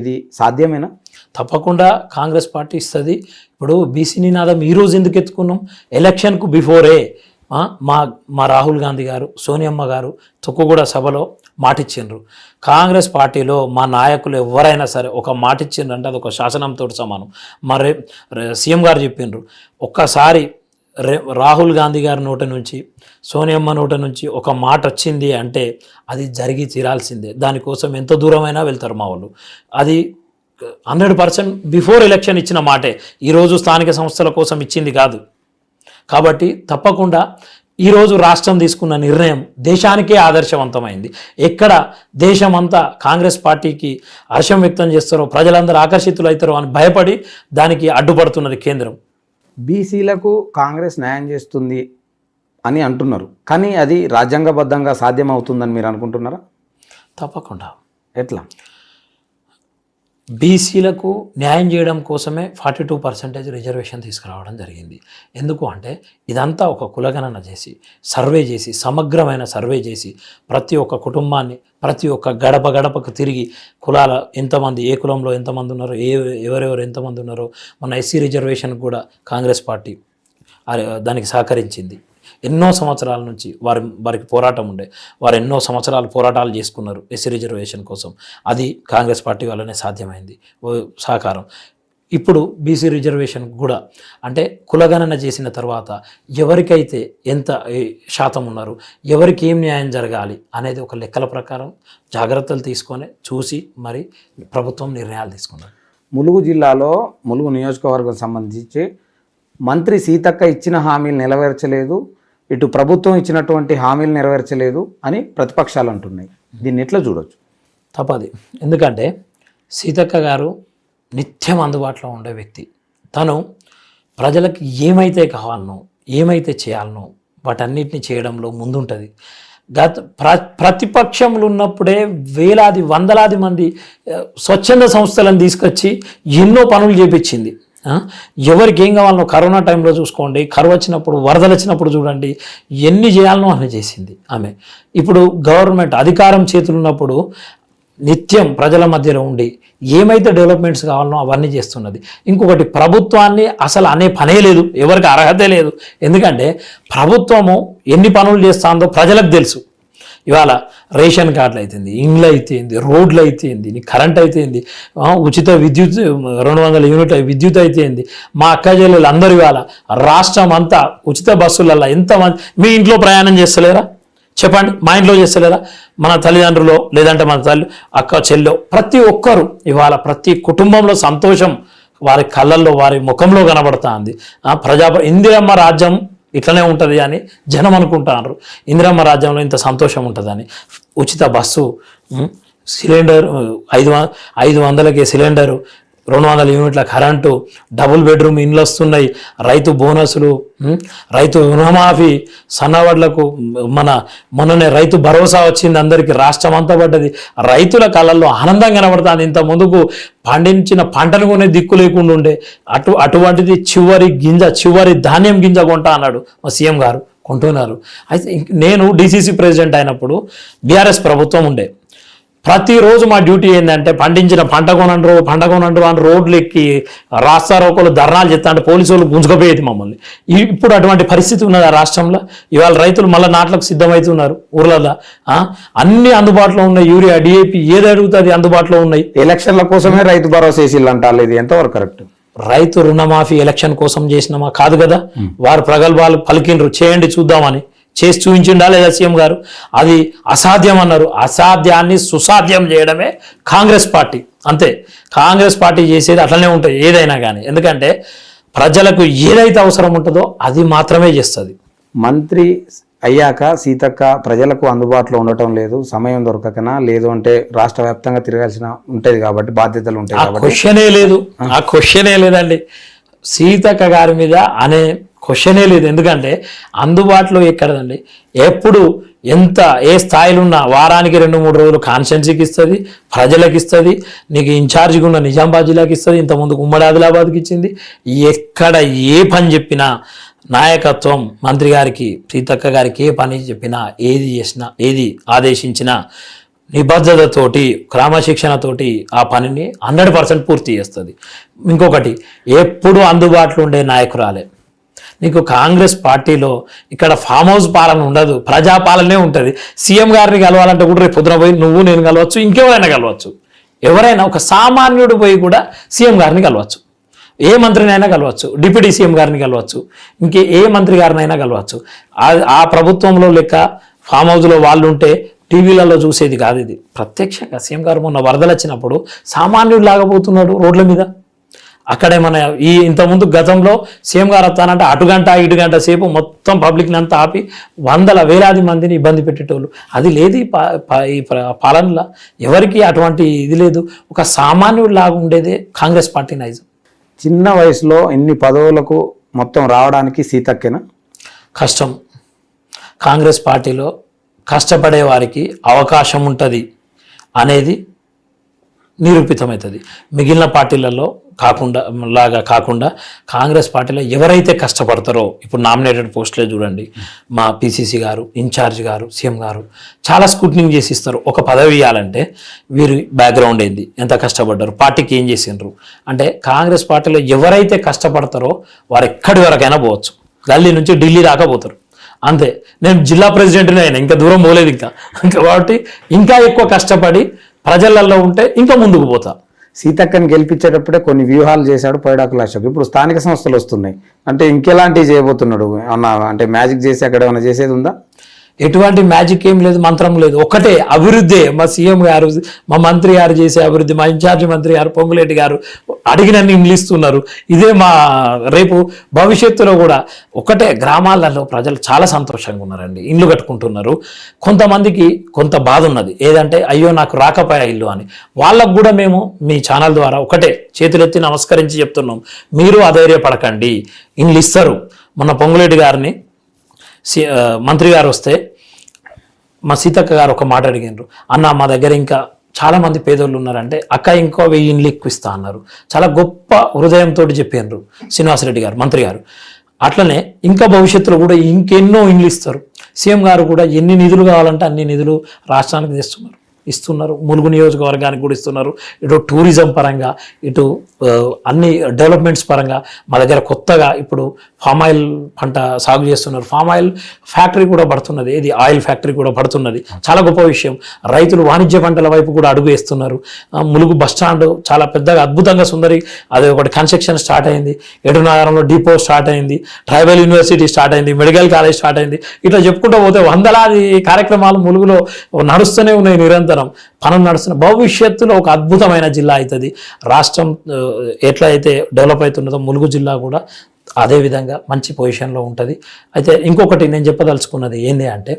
ఇది సాధ్యమేనా? తప్పకుండా కాంగ్రెస్ పార్టీ ఇస్తుంది. ఇప్పుడు బీసీ నినాదం ఈ రోజు ఎందుకు ఎత్తుకున్నాం? ఎలక్షన్కు బిఫోరే మా మా రాహుల్ గాంధీ గారు సోనియమ్మ గారు తొక్కుగూడ సభలో మాటిచ్చిండ్రు. కాంగ్రెస్ పార్టీలో మా నాయకులు ఎవరైనా సరే ఒక మాటిచ్చిండ్రు అంటే అది ఒక శాసనంతో సమానం. మరి సీఎం గారు చెప్పిండ్రు. ఒక్కసారి రాహుల్ గాంధీ గారి నోట నుంచి సోనియమ్మ నోట నుంచి ఒక మాట వచ్చింది అంటే అది జరిగి తీరాల్సిందే. దానికోసం ఎంత దూరమైనా వెళ్తారు మా వాళ్ళు. అది హండ్రెడ్ పర్సెంట్ బిఫోర్ ఎలక్షన్ ఇచ్చిన మాటే. ఈరోజు స్థానిక సంస్థల కోసం ఇచ్చింది కాదు. కాబట్టి తప్పకుండా ఈరోజు రాష్ట్రం తీసుకున్న నిర్ణయం దేశానికే ఆదర్శవంతమైంది. ఎక్కడ దేశమంతా కాంగ్రెస్ పార్టీకి హర్షం వ్యక్తం చేస్తారో ప్రజలందరూ ఆకర్షితులవుతారో అని భయపడి దానికి అడ్డుపడుతున్నది కేంద్రం. బీసీలకు కాంగ్రెస్ న్యాయం చేస్తుంది అని అంటున్నారు. కానీ అది రాజ్యాంగబద్ధంగా సాధ్యమవుతుందని మీరు అనుకుంటున్నారా? తప్పకుండా. ఎట్లా? బీసీలకు న్యాయం చేయడం కోసమే ఫార్టీ టూ పర్సెంటేజ్ రిజర్వేషన్ తీసుకురావడం జరిగింది. ఎందుకు అంటే ఇదంతా ఒక కులగణన చేసి సర్వే చేసి సమగ్రమైన సర్వే చేసి ప్రతి ఒక్క కుటుంబాన్ని ప్రతి ఒక్క గడప గడపకు తిరిగి కులాల ఎంతమంది ఏ కులంలో ఎంతమంది ఉన్నారో ఏ ఎవరెవరు ఎంతమంది ఉన్నారో మన ఎస్సీ రిజర్వేషన్ కూడా కాంగ్రెస్ పార్టీ దానికి సహకరించింది. ఎన్నో సంవత్సరాల నుంచి వారి వారికి పోరాటం ఉండే. వారు ఎన్నో సంవత్సరాలు పోరాటాలు చేసుకున్నారు ఎస్సీ రిజర్వేషన్ కోసం. అది కాంగ్రెస్ పార్టీ వల్లనే సాధ్యమైంది. ఓ సహకారం. ఇప్పుడు బీసీ రిజర్వేషన్ కూడా అంటే కులగణన చేసిన తర్వాత ఎవరికైతే ఎంత శాతం ఉన్నారు ఎవరికి ఏం న్యాయం జరగాలి అనేది ఒక లెక్కల ప్రకారం జాగ్రత్తలు తీసుకొని చూసి మరి ప్రభుత్వం నిర్ణయాలు తీసుకున్నారు. ములుగు జిల్లాలో ములుగు నియోజకవర్గం సంబంధించి మంత్రి సీతక్క ఇచ్చిన హామీలు నెరవేర్చలేదు ఇటు ప్రభుత్వం ఇచ్చినటువంటి హామీలు నెరవేర్చలేదు అని ప్రతిపక్షాలు అంటున్నాయి. దీన్ని ఎట్లా చూడొచ్చు? తప్పది. ఎందుకంటే సీతక్క గారు నిత్యం అందుబాటులో ఉండే వ్యక్తి. తను ప్రజలకు ఏమైతే కావాలనో ఏమైతే చేయాలనో వాటన్నిటిని చేయడంలో ముందుంటుంది. గత ప్ర ప్రతిపక్షంలో ఉన్నప్పుడే వేలాది వందలాది మంది స్వచ్ఛంద సంస్థలను తీసుకొచ్చి ఎన్నో పనులు చేపించింది. ఎవరికి ఏం కావాలనో కరోనా టైంలో చూసుకోండి కరువు వచ్చినప్పుడు వరదలు వచ్చినప్పుడు చూడండి ఎన్ని చేయాలనో ఆమె చేసింది ఆమె. ఇప్పుడు గవర్నమెంట్ అధికారం చేతులు ఉన్నప్పుడు నిత్యం ప్రజల మధ్యలో ఉండి ఏమైతే డెవలప్మెంట్స్ కావాలనో అవన్నీ చేస్తున్నది. ఇంకొకటి ప్రభుత్వాన్ని అసలు అనే పనే లేదు ఎవరికి అర్హతే లేదు. ఎందుకంటే ప్రభుత్వము ఎన్ని పనులు చేస్తుందో ప్రజలకు తెలుసు. ఇవాళ రేషన్ కార్డులు అయితేంది ఇండ్లు అయితేంది రోడ్లు అయితేంది నీ కరెంట్ అయితేంది ఉచిత విద్యుత్ రెండు వందల యూనిట్ విద్యుత్ అయితేంది మా అక్క చెల్లెలు అందరూ ఇవాళ రాష్ట్రం అంతా ఉచిత బస్సులల్లో ఎంతమంది మీ ఇంట్లో ప్రయాణం చేస్తలేరా? చెప్పండి మా ఇంట్లో చేస్తలేరా? మన తల్లిదండ్రులు లేదంటే మన తల్లి అక్క చెల్లో ప్రతి ఒక్కరు ఇవాళ ప్రతి కుటుంబంలో సంతోషం వారి కళ్ళల్లో వారి ముఖంలో కనబడతా ఉంది ప్రజా ఇందిరమ్మ రాజ్యం ఇట్లనే ఉంటుంది అని జనం అనుకుంటారు ఇందిరమ్మ రాజ్యంలో ఇంత సంతోషం ఉంటుందని. ఉచిత బస్సు సిలిండర్ ఐదు ఐదు వందలకి సిలిండరు రెండు వందల యూనిట్ల కరెంటు డబుల్ బెడ్రూమ్ ఇండ్లు వస్తున్నాయి. రైతు బోనసులు రైతు రుణమాఫీ సన్నవాళ్ళకు మన మొన్ననే రైతు భరోసా వచ్చింది అందరికీ రాష్ట్రం అంతా పడ్డది. రైతుల కళల్లో ఆనందం కనబడుతుంది. ఇంత ముందుకు పండించిన పంటను కొనే దిక్కు లేకుండా ఉండే. అటు అటువంటిది చివరి గింజ చివరి ధాన్యం గింజ కొంటా అన్నాడు మా సీఎం గారు. కొంటున్నారు. అయితే నేను డిసిసి ప్రెసిడెంట్ అయినప్పుడు బీఆర్ఎస్ ప్రభుత్వం ఉండే. ప్రతిరోజు మా డ్యూటీ ఏంటంటే పండించిన పంట కొనండ్రు పంట కొనండ్రు అని రోడ్లు ఎక్కి రాస్తారోకలు ధర్నాలు చేస్తా అంటే పోలీసు వాళ్ళు గుంజుకపోయేది మమ్మల్ని. ఇప్పుడు అటువంటి పరిస్థితి ఉన్నది ఆ రాష్ట్రంలో. ఇవాళ రైతులు మళ్ళీ నాట్లకు సిద్ధమవుతున్నారు ఊర్లలో ఆ? అన్ని అందుబాటులో ఉన్నాయి. యూరియా డిఏపి ఏది అడుగుతుంది అందుబాటులో ఉన్నాయి. ఎలక్షన్ల కోసమే రైతు భరోసా వేసిల్లు అంటారు ఇది ఎంతవరకు కరెక్ట్? రైతు రుణమాఫీ ఎలక్షన్ కోసం చేసినామా కాదు కదా. వారు ప్రగల్భాలు పలికిండ్రు. చేయండి చూద్దామని. చేసి చూపించిండా లేదా సీఎం గారు? అది అసాధ్యం అన్నారు. అసాధ్యాన్ని సుసాధ్యం చేయడమే కాంగ్రెస్ పార్టీ. అంతే. కాంగ్రెస్ పార్టీ చేసేది అట్లనే ఉంటుంది ఏదైనా కానీ ఎందుకంటే ప్రజలకు ఏదైతే అవసరం ఉంటుందో అది మాత్రమే చేస్తుంది. మంత్రి అయ్యాక సీతక్క ప్రజలకు అందుబాటులో ఉండటం లేదు సమయం దొరకకనా లేదు అంటే రాష్ట్ర వ్యాప్తంగా తిరగాల్సిన ఉంటుంది కాబట్టి బాధ్యతలు ఉంటాయి క్వశ్చనే లేదు. ఆ క్వశ్చనే లేదండి. సీతక్క గారి మీద అనే క్వశ్చనే లేదు. ఎందుకంటే అందుబాటులో ఎక్కడదండి? ఎప్పుడు ఎంత ఏ స్థాయిలో ఉన్నా వారానికి రెండు మూడు రోజులు కాన్స్టెన్సీకి ఇస్తుంది ప్రజలకు ఇస్తుంది నీకు ఇన్ఛార్జ్గా ఉన్న నిజామాబాద్ జిల్లాకి ఇస్తుంది ఇంతకుముందు ఉమ్మడి ఆదిలాబాద్కి ఇచ్చింది. ఎక్కడ ఏ పని చెప్పినా నాయకత్వం మంత్రి గారికి సీతక్క గారికి ఏ పని చెప్పినా ఏది చేసినా ఏది ఆదేశించినా నిబద్ధతతోటి క్రమశిక్షణతోటి ఆ పనిని హండ్రెడ్ పర్సెంట్ పూర్తి చేస్తుంది. ఇంకొకటి ఎప్పుడు అందుబాటులో ఉండే నాయకురాలే. నీకు కాంగ్రెస్ పార్టీలో ఇక్కడ ఫామ్ హౌస్ పాలన ఉండదు ప్రజాపాలనే ఉంటుంది. సీఎం గారిని కలవాలంటే కూడా రేపు పొద్దున పోయి నువ్వు నేను కలవచ్చు ఇంకెవరైనా కలవచ్చు. ఎవరైనా ఒక సామాన్యుడు పోయి కూడా సీఎం గారిని కలవచ్చు. ఏ మంత్రినైనా కలవచ్చు డిప్యూటీ సీఎం గారిని కలవచ్చు ఇంకే ఏ మంత్రి గారినైనా కలవచ్చు. ఆ- ఆ ప్రభుత్వంలో లెక్క ఫామ్ హౌస్లో వాళ్ళు ఉంటే టీవీలలో చూసేది కాదు ఇది. ప్రత్యక్షంగా సీఎం గారు మొన్న వరదలు వచ్చినప్పుడు సామాన్యుడు లాగబోతున్నాడు రోడ్ల మీద. అక్కడే మన ఈ ఇంతకుముందు గతంలో సీఎం గారు వస్తానంటే అటు గంట ఇటు గంట సేపు మొత్తం పబ్లిక్ని అంతా ఆపి వందల వేలాది మందిని ఇబ్బంది పెట్టేటోళ్ళు. అది లేదు ఈ పాలనలో. ఎవరికి అటువంటి ఇది లేదు. ఒక సామాన్యుడు లాగా ఉండేదే కాంగ్రెస్ పార్టీ నైజం. చిన్న వయసులో ఇన్ని పదవులకు మొత్తం రావడానికి సీతక్కేనా? కష్టం. కాంగ్రెస్ పార్టీలో కష్టపడే వారికి అవకాశం ఉంటుంది అనేది నిరూపితమవుతుంది. మిగిలిన పార్టీలలో కాకుండా లాగా కాకుండా కాంగ్రెస్ పార్టీలో ఎవరైతే కష్టపడతారో ఇప్పుడు నామినేటెడ్ పోస్టులే చూడండి. మా పిసిసి గారు ఇన్ఛార్జ్ గారు సీఎం గారు చాలా స్కూట్నింగ్ చేసి ఇస్తారు ఒక పదవి ఇవ్వాలంటే వీరి బ్యాక్గ్రౌండ్ ఏంది? ఎంత కష్టపడ్డారు? పార్టీకి ఏం చేసిండ్రు? అంటే కాంగ్రెస్ పార్టీలో ఎవరైతే కష్టపడతారో వారు ఎక్కడి వరకైనా పోవచ్చు. గల్లీ నుంచి ఢిల్లీ దాకా పోతారు. అంతే. నేను జిల్లా ప్రెసిడెంట్నే అయినా ఇంకా దూరం పోలేదు ఇంకా. కాబట్టి ఇంకా ఎక్కువ కష్టపడి ప్రజలలో ఉంటే ఇంకా ముందుకు పోతా. సీతక్కని గెలిపించేటప్పుడే కొన్ని వ్యూహాలు చేశాడు పైడాకుల అశోక్ ఇప్పుడు స్థానిక సంస్థలు వస్తున్నాయి. అంటే ఇంకెలాంటివి చేయబోతున్నాడు? అన్న అంటే మ్యాజిక్ చేసి అక్కడ ఏమైనా చేసేది ఉందా? ఎటువంటి మ్యాజిక్ ఏం లేదు మంత్రం లేదు. ఒకటే అభివృద్ధి. మా సీఎం గారు మా మంత్రి గారు చేసే అభివృద్ధి మా ఇన్ఛార్జి మంత్రి గారు పొంగులేటి గారు అడిగినన్ని నిలుస్తున్నారు ఇదే మా రేపు భవిష్యత్తులో కూడా ఒకటే గ్రామాలలో ప్రజలు చాలా సంతోషంగా ఉన్నారండి. ఇల్లు కట్టుకుంటున్నారు. కొంతమందికి కొంత బాధ ఉన్నది. ఏదంటే అయ్యో నాకు రాకపోయా ఇల్లు అని. వాళ్ళకు కూడా మేము మీ ఛానల్ ద్వారా ఒకటే చేతులెత్తి నమస్కరించి చెప్తున్నాం. మీరు అధైర్యపడకండి. ఇల్లు ఇస్తారు. మొన్న పొంగులేటి గారిని మంత్రి గారు వస్తే మా సీతక్క గారు ఒక మాట అడిగినారు. అన్న మా దగ్గర ఇంకా చాలామంది పేదోళ్ళు ఉన్నారంటే అక్క ఇంకో వెయ్యి ఇండ్లు ఎక్కువ ఇస్తా అన్నారు. చాలా గొప్ప హృదయంతో చెప్పినారు శ్రీనివాసరెడ్డి గారు మంత్రి గారు. అట్లనే ఇంకా భవిష్యత్తులో కూడా ఇంకెన్నో ఇండ్లు ఇస్తారు. సీఎం గారు కూడా ఎన్ని నిధులు కావాలంటే అన్ని నిధులు రాష్ట్రానికి తెస్తున్నారు. ఇస్తున్నారు. ములుగు నియోజకవర్గానికి కూడా ఇస్తున్నారు. ఇటు టూరిజం పరంగా ఇటు అన్ని డెవలప్మెంట్స్ పరంగా మా దగ్గర కొత్తగా ఇప్పుడు ఫామ్ ఆయిల్ పంట సాగు చేస్తున్నారు. ఫామ్ ఆయిల్ ఫ్యాక్టరీ కూడా పడుతున్నది. ఇది ఆయిల్ ఫ్యాక్టరీ కూడా పడుతున్నది. చాలా గొప్ప విషయం. రైతులు వాణిజ్య పంటల వైపు కూడా అడుగు వేస్తున్నారు. ములుగు బస్ స్టాండ్ చాలా పెద్దగా అద్భుతంగా సుందరి అది ఒకటి కన్స్ట్రక్షన్ స్టార్ట్ అయింది. ఎడునగరంలో డిపో స్టార్ట్ అయింది. ట్రైబల్ యూనివర్సిటీ స్టార్ట్ అయింది. మెడికల్ కాలేజ్ స్టార్ట్ అయింది. ఇట్లా చెప్పుకుంటూ పోతే వందలాది కార్యక్రమాలు ములుగులో నడుస్తూనే ఉన్నాయి నిరంతరం. పనులు నడుస్తున్న భవిష్యత్తులో ఒక అద్భుతమైన జిల్లా అవుతుంది. రాష్ట్రం ఎట్లయితే ఎట్లా అయితే డెవలప్ అవుతున్నదో ములుగు జిల్లా కూడా అదే విధంగా మంచి పొజిషన్లో ఉంటుంది. అయితే ఇంకొకటి నేను చెప్పదలుచుకున్నది ఏంటి అంటే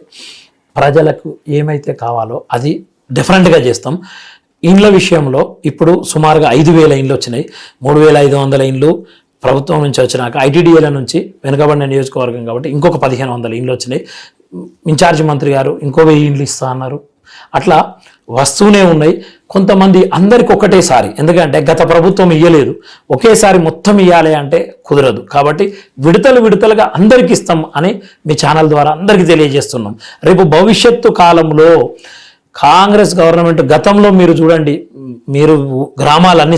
ప్రజలకు ఏమైతే కావాలో అది డిఫరెంట్గా చేస్తాం. ఇండ్ల విషయంలో ఇప్పుడు సుమారుగా ఐదు వేల ఇండ్లు వచ్చినాయి. మూడు వేల ఐదు వందల ఇండ్లు ప్రభుత్వం నుంచి వచ్చినాక ఐటీడీఏల నుంచి వెనుకబడిన నియోజకవర్గం కాబట్టి ఇంకొక పదిహేను వందల ఇండ్లు వచ్చినాయి. ఇన్ఛార్జ్ మంత్రి గారు ఇంకో వెయ్యి ఇండ్లు ఇస్తా అన్నారు. అట్లా వస్తూనే ఉన్నాయి. కొంతమంది అందరికి ఒకటేసారి ఎందుకంటే గత ప్రభుత్వం ఇయ్యలేదు. ఒకేసారి మొత్తం ఇవ్వాలి అంటే కుదరదు. కాబట్టి విడతలు విడతలుగా అందరికి ఇస్తాం అని మీ ఛానల్ ద్వారా అందరికీ తెలియజేస్తున్నాం. రేపు భవిష్యత్తు కాలంలో కాంగ్రెస్ గవర్నమెంట్ గతంలో మీరు చూడండి మీరు గ్రామాలన్నీ